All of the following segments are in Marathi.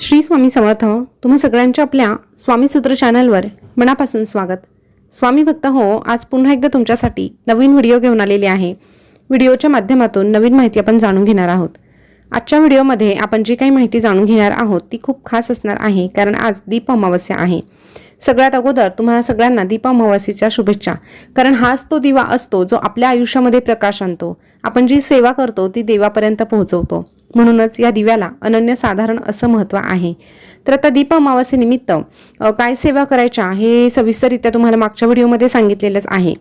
श्री स्वामी समर्थ तुम्ही सगळ्यांच्या आपल्या स्वामी सूत्र चॅनलवर मनापासून स्वागत. स्वामी भक्त हो आज पुन्हा एकदा तुमच्यासाठी नवीन व्हिडिओ घेऊन आलेले आहे. व्हिडिओच्या माध्यमातून नवीन माहिती आपण जाणून घेणार आहोत. आजच्या व्हिडिओमध्ये आपण जी काही माहिती जाणून घेणार आहोत ती खूप खास असणार आहे कारण आज दीप अमावस्या आहे. सगळ्यात अगोदर तुम्हाला सगळ्यांना दीप अमावस्येच्या शुभेच्छा कारण हाच तो दिवा असतो जो आपल्या आयुष्यामध्ये प्रकाश आणतो. आपण जी सेवा करतो ती देवापर्यंत पोहोचवतो. म्हणूनच या दिव्याला अनन्यसाधारण असं महत्त्व आहे. तर आता दीप अमावस्येनिमित्त काय सेवा करायच्या हे सविस्तररित्या तुम्हाला मागच्या व्हिडिओमध्ये सांगितलेलंच आहे.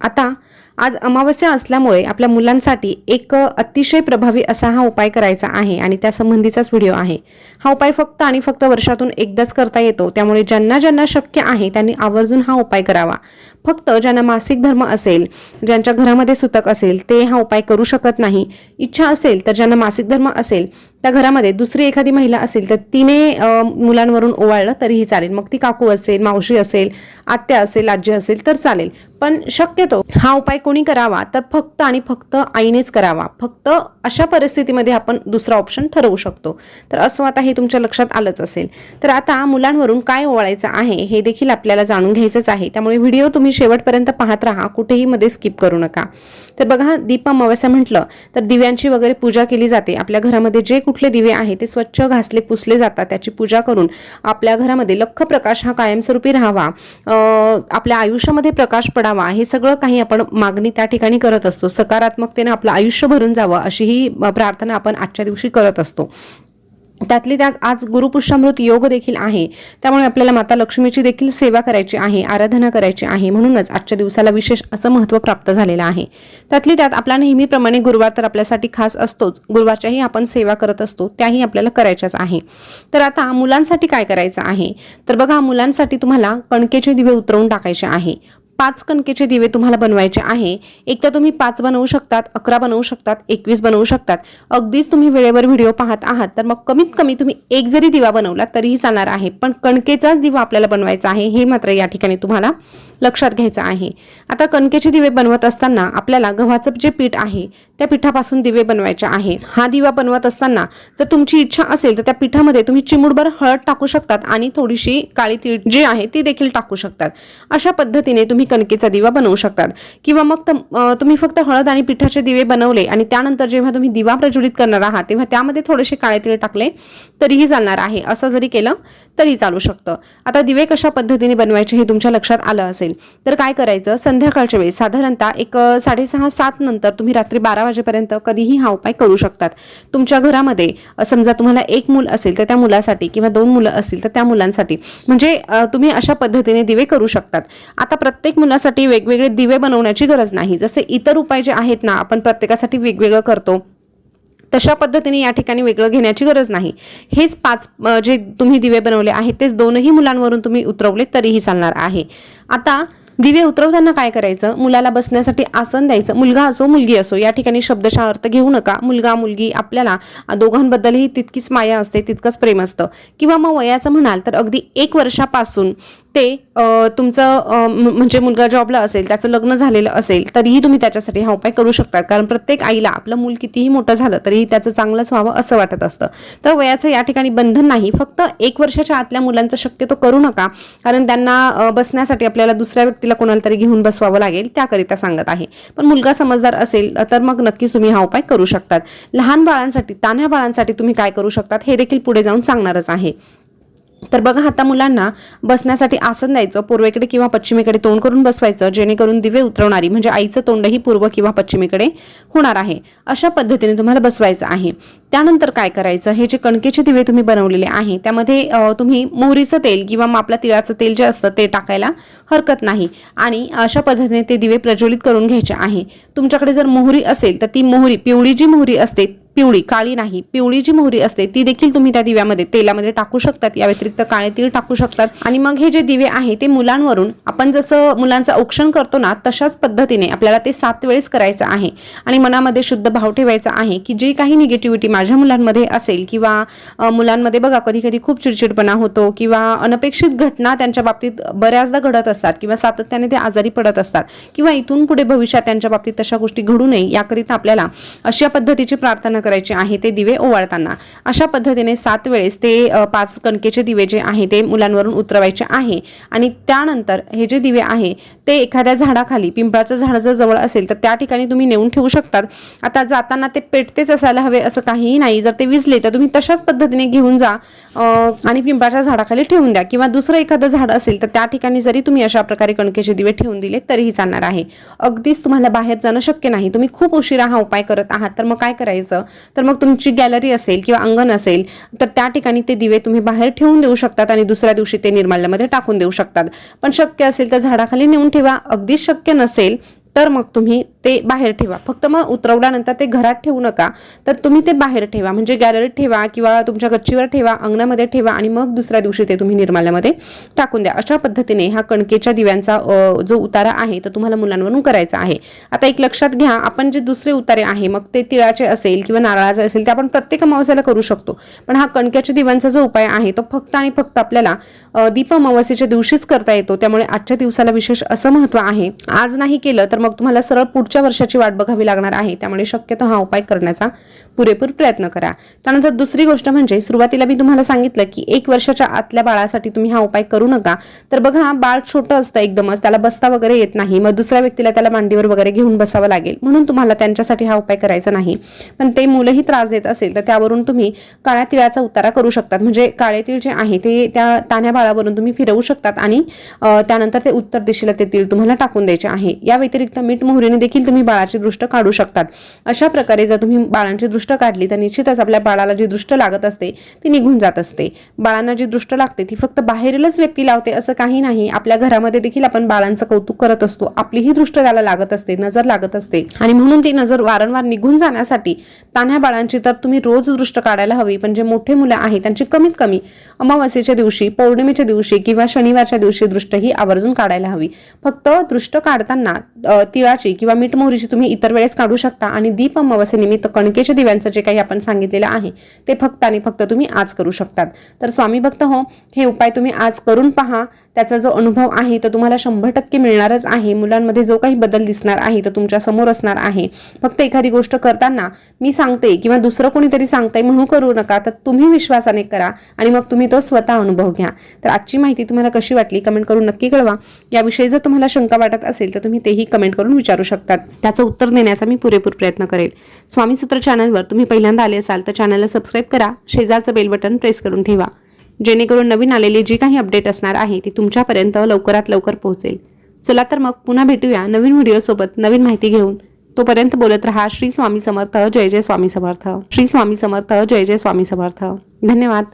आता आज अमावस्या असल्यामुळे आपल्या मुलांसाठी एक अतिशय प्रभावी असा हा उपाय करायचा आहे आणि त्यासंबंधीचाच व्हिडिओ आहे. हा उपाय फक्त आणि फक्त वर्षातून एकदाच करता येतो. त्यामुळे ज्यांना ज्यांना शक्य आहे त्यांनी आवर्जून हा उपाय करावा. फक्त ज्यांना मासिक धर्म असेल ज्यांच्या घरामध्ये सुतक असेल ते हा उपाय करू शकत नाही. इच्छा असेल तर ज्यांना मासिक धर्म असेल त्या घरामध्ये दुसरी एखादी महिला असेल तर तिने मुलांवरून ओवाळलं तरीही चालेल. मग ती काकू असेल मावशी असेल आत्या असेल आजी असेल तर चालेल. पण शक्यतो हा उपाय कोणी करावा तर फक्त आणि फक्त आईनेच करावा. फक्त अशा परिस्थितीमध्ये आपण दुसरा ऑप्शन ठरवू शकतो. तर असं आता हे तुमच्या लक्षात आलंच असेल. तर आता मुलांवरून काय ओवाळायचं आहे हे देखील आपल्याला जाणून घ्यायचंच आहे. त्यामुळे व्हिडिओ तुम्ही शेवटपर्यंत पाहत राहा कुठेही मध्ये स्किप करू नका. तर बघा दीप अमावस्या म्हटलं तर दिव्यांची वगैरे पूजा केली जाते. आपल्या घरामध्ये जे कुठले दिवे आहे ते स्वच्छ घासले पुसले जातात. त्याची पूजा करून आपल्या घरामध्ये लख प्रकाश हा कायमस्वरूपी राहावा. आपल्या आयुष्यामध्ये प्रकाश पडावा. हे सगळं काही आपण मागणी त्या ठिकाणी करत असतो. सकारात्मकतेने आपलं आयुष्य भरून जावं अशी ही प्रार्थना आपण आजच्या दिवशी करत असतो. त्यातली त्यात आज गुरुपुष्यामृत योग देखील आहे. त्यामुळे आपल्याला माता लक्ष्मीची देखील सेवा करायची आहे आराधना करायची आहे. म्हणूनच आजच्या दिवसाला विशेष असं महत्त्व प्राप्त झालेलं आहे. त्यातली त्यात आपला नेहमीप्रमाणे गुरुवार तर आपल्यासाठी खास असतोच. गुरुवारच्याही आपण सेवा करत असतो त्याही आपल्याला करायच्याच आहे. तर आता मुलांसाठी काय करायचं आहे? तर बघा मुलांसाठी तुम्हाला कणकेचे दिवे उतरवून टाकायचे आहे. पाच कणकेचे दिवे तुम्हाला बनवायचे आहे. एक तर तुम्ही पाच बनवू शकतात अकरा बनवू शकतात एकवीस बनवू शकतात. अगदीच तुम्ही वेळेवर व्हिडिओ पाहत आहात तर मग कमीत कमी तुम्ही एक जरी दिवा बनवला तरीही चालणार आहे. पण कणकेचाच दिवा आपल्याला बनवायचा आहे हे मात्र या ठिकाणी तुम्हाला लक्षात घ्यायचं आहे. आता कणकेचे दिवे बनवत असताना आपल्याला गव्हाचं जे पीठ आहे त्या पिठापासून दिवे बनवायचे आहे. हा दिवा बनवत असताना जर तुमची इच्छा असेल तर त्या पिठामध्ये तुम्ही चिमुडभर हळद टाकू शकतात आणि थोडीशी काळी तीळ जी आहे ती देखील टाकू शकतात. अशा पद्धतीने तुम्ही कणकेचा दिवा बनवू शकतात. किंवा मग तुम्ही फक्त हळद आणि पिठाचे दिवे बनवले आणि त्यानंतर जेव्हा तुम्ही दिवा प्रज्वलित करणार आहात तेव्हा त्यामध्ये थोडेसे काळे तीळ टाकले तरीही चालणार आहे. असं जरी केलं तरी चालू शकतं. आता दिवे कशा पद्धतीने बनवायचे हे तुमच्या लक्षात आलं असेल तर काय करायचं? संध्याकाळच्या वेळी साधारणतः एक साडेसहा सात नंतर तुम्ही रात्री बारा वाजेपर्यंत कधीही हा उपाय करू शकतात. तुमच्या घरामध्ये समजा तुम्हाला एक मूल असेल तर त्या मुलासाठी किंवा दोन मुलं असतील तर त्या मुलांसाठी. म्हणजे तुम्ही अशा पद्धतीने दिवे करू शकतात. आता प्रत्येक मुलासाठी वेगवेगळे दिवे बनवण्याची गरज नाही. जसे इतर उपाय जे आहेत ना आपण प्रत्येकासाठी वेगवेगळं करतो. तशा पद्धतीने या ठिकाणी वेगळं घेण्याची गरज नाही. हेच पाच जे तुम्ही दिवे बनवले आहेत तेच दोनही मुलांवरून तुम्ही उतरवले तरीही चालणार आहे. आता दिवे उतरवताना काय करायचं? मुलाला बसण्यासाठी आसन द्यायचं. मुलगा असो मुलगी असो या ठिकाणी शब्दशः अर्थ घेऊ नका. मुलगा मुलगी आपल्याला दोघांबद्दलही तितकीच माया असते तितकंच प्रेम असतं. किंवा मग वयाचं म्हणाल तर अगदी एक वर्षापासून ते तुमचं म्हणजे मुलगा जॉबला असेल त्याचं लग्न झालेलं असेल तरीही तुम्ही त्याच्यासाठी हा उपाय करू शकता. कारण प्रत्येक आईला आपलं मूल कितीही मोठं झालं तरीही त्याचं चांगलंच व्हावं असं वाटत असतं. तर वयाचं या ठिकाणी बंधन नाही. फक्त एक वर्षाच्या आतल्या मुलांचं शक्यतो करू नका. कारण त्यांना बसण्यासाठी आपल्याला दुसऱ्या व्यक्तीला कोणाला तरी घेऊन बसवावं लागेल त्याकरिता सांगत आहे. पण मुलगा समजदार असेल तर मग नक्कीच तुम्ही हा उपाय करू शकतात. लहान बाळांसाठी तान्ह्या बाळांसाठी तुम्ही काय करू शकतात हे देखील पुढे जाऊन सांगणारच आहे. तर बघा आता मुलांना बसण्यासाठी आसन द्यायचं पूर्वेकडे किंवा पश्चिमेकडे तोंड करून बसवायचं जेणेकरून दिवे उतरवणारी म्हणजे आईचं तोंडही पूर्व किंवा पश्चिमेकडे होणार आहे. अशा पद्धतीने तुम्हाला बसवायचं आहे. त्यानंतर काय करायचं? हे जे कणकेचे दिवे तुम्ही बनवलेले आहे त्यामध्ये तुम्ही मोहरीचं तेल किंवा मग आपलं तिळाचं तेल जे असतं ते टाकायला हरकत नाही. आणि अशा पद्धतीने ते दिवे प्रज्वलित करून घ्यायचे आहे. तुमच्याकडे जर मोहरी असेल तर ती मोहरी पिवळी जी मोहरी असते पिवळी काळी नाही. पिवळी जी मोहरी असते ती देखील तुम्ही त्या दिव्यामध्ये तेलामध्ये टाकू शकतात. या व्यतिरिक्त काळे तीळ टाकू शकतात. आणि मग हे जे दिवे आहे ते मुलांवरून आपण जसं मुलांचं औक्षण करतो ना तशाच पद्धतीने आपल्याला ते सात वेळेस करायचं आहे. आणि मनामध्ये शुद्ध भाव ठेवायचा आहे की जी काही निगेटिव्हिटी माझ्या मुलांमध्ये असेल किंवा मुलांमध्ये बघा कधी कधी खूप चिडचिडपणा होतो किंवा अनपेक्षित घटना त्यांच्या बाबतीत बऱ्याचदा घडत असतात किंवा सातत्याने ते आजारी पडत असतात किंवा इथून पुढे भविष्यात त्यांच्या बाबतीत तशा गोष्टी घडू नये याकरिता आपल्याला अशा पद्धतीची प्रार्थना करायचे आहे ते दिवे ओवाळताना. अशा पद्धतीने सात वेळेस ते पाच कणकेचे दिवे जे आहे ते मुलांवरून उतरवायचे आहे. आणि त्यानंतर हे जे दिवे आहे ते एखाद्या झाडाखाली पिंपळाचं झाड जर जवळ असेल तर त्या ठिकाणी तुम्ही नेऊन ठेवू शकतात. आता जाताना ते पेटतेच असायला हवे असं काहीही नाही. जर ते विजले तर तुम्ही तशाच पद्धतीने घेऊन जा आणि पिंपळाच्या झाडाखाली ठेवून द्या. किंवा दुसरं एखादं झाड असेल तर त्या ठिकाणी जरी तुम्ही अशा प्रकारे कणकेचे दिवे ठेवून दिले तरीही चालणार आहे. अगदीच तुम्हाला बाहेर जाणं शक्य नाही. तुम्ही खूप उशिरा हा उपाय करत आहात. तर मग काय करायचं? तर मग तुमची गॅलरी असेल किंवा अंगण असेल तर त्या ठिकाणी ते दिवे तुम्ही बाहेर ठेवून देऊ शकतात आणि दुसऱ्या दिवशी ते निर्माल्यामध्ये टाकून देऊ शकतात. पण शक्य असेल तर झाडाखाली नेऊन ठेवा. अगदीच शक्य नसेल तर मग तुम्ही ते बाहेर ठेवा. फक्त मग उतरवल्यानंतर ते घरात ठेवू नका. तर तुम्ही ते बाहेर ठेवा. म्हणजे गॅलरीत ठेवा किंवा तुमच्या गच्चीवर ठेवा अंगणामध्ये ठेवा आणि मग दुसऱ्या दिवशी ते तुम्ही निर्माल्यामध्ये टाकून द्या. अशा पद्धतीने हा कणकेच्या दिव्यांचा जो उतारा आहे तो तुम्हाला मुलांवरून करायचा आहे. आता एक लक्षात घ्या आपण जे दुसरे उतारे आहे मग ते तिळाचे असेल किंवा नारळाचे असेल ते आपण प्रत्येक अमावस्याला करू शकतो. पण हा कणक्याच्या दिव्यांचा जो उपाय आहे तो फक्त आणि फक्त आपल्याला दीप अमावस्येच्या दिवशीच करता येतो. त्यामुळे आजच्या दिवसाला विशेष असं महत्त्व आहे. आज नाही केलं तर मग तुम्हाला सरळ पुढच्या वर्षाची वाट बघावी लागणार आहे. त्यामुळे शक्यतो हा उपाय करण्याचा पुरेपूर प्रयत्न करा. त्यानंतर दुसरी गोष्ट म्हणजे सुरुवातीला मी तुम्हाला सांगितलं की एक वर्षाच्या आतल्या बाळासाठी तुम्ही हा उपाय करू नका. तर बघा बाळ छोटं असतं एकदमच त्याला बसता वगैरे येत नाही. मग दुसऱ्या व्यक्तीला त्याला मांडीवर वगैरे घेऊन बसावं लागेल. म्हणून तुम्हाला त्यांच्यासाठी हा उपाय करायचा नाही. पण ते मुलंही त्रास देत असेल तर त्यावरून तुम्ही काळ्या तिळाचा उतारा करू शकतात. म्हणजे काळे तीळ जे आहे ते त्या तान्या बाळावरून तुम्ही फिरवू शकतात आणि त्यानंतर ते उत्तर दिशेला ते तीळ तुम्हाला टाकून द्यायचे आहे. या व्यतिरिक्त मीठ मोहरीने देखील तुम्ही बाळाची दृष्ट काढू शकतात. अशा प्रकारे जर तुम्ही बाळांची दृष्ट काढली तर निश्चितच आपल्या बाळाला जी दृष्ट लागत असते ती निघून जात असते. बाळांना जी दृष्ट लागते ती फक्त बाहेरीलच व्यक्ती लावते असं काही नाही. आपल्या घरामध्ये देखील आपण बाळांचं कौतुक करत असतो. आपलीही दृष्ट त्याला लागत असते नजर लागत असते. आणि म्हणून ती नजर वारंवार निघून जाण्यासाठी तान्ह्या बाळांची तर तुम्ही रोज दृष्ट काढायला हवी. पण जे मोठे मुलं आहेत त्यांची कमीत कमी अमावस्येच्या दिवशी पौर्णिमेच्या दिवशी किंवा शनिवारच्या दिवशी दृष्ट ही आवर्जून काढायला हवी. फक्त दृष्ट काढताना तिळाची किंवा मीठ मोहरीची तुम्ही इतर वेळेस काढू शकता. आणि दीप अमावस्येनिमित्त कणकेच्या दिव्यांचं जे काही आपण सांगितलेलं आहे ते फक्त आणि फक्त तुम्ही आज करू शकतात. तर स्वामी भक्त हो हे उपाय तुम्ही आज करून पहा. त्याचा जो अनुभव आहे तो तुम्हाला शंभर टक्के मिळणारच आहे. मुलांमध्ये जो काही बदल दिसणार आहे तो तुमच्यासमोर असणार आहे. फक्त एखादी गोष्ट करताना मी सांगते किंवा दुसरं कोणीतरी सांगतंय म्हणून करू नका तर तुम्ही विश्वासाने करा आणि मग तुम्ही तो स्वतः अनुभव घ्या. तर आजची माहिती तुम्हाला कशी वाटली कमेंट करून नक्की कळवा. याविषयी जर तुम्हाला शंका वाटत असेल तर तुम्ही तेही कमेंट करून विचारू शकतात. त्याचं उत्तर देण्याचा मी पुरेपूर प्रयत्न करेल. स्वामी सूत्र चॅनलवर तुम्ही पहिल्यांदा आले असाल तर चॅनलला सबस्क्राईब करा. शेजारचं बेल बटन प्रेस करून ठेवा. जेणेकरून नवीन आलेली जी काही अपडेट असणार आहे ती तुमच्यापर्यंत लवकरात लवकर पोहोचेल. चला तर मग पुन्हा भेटूया नवीन व्हिडिओसोबत नवीन माहिती घेऊन. तोपर्यंत बोलत रहा श्री स्वामी समर्थ जय जय स्वामी समर्थ. श्री स्वामी समर्थ जय जय स्वामी समर्थ. धन्यवाद.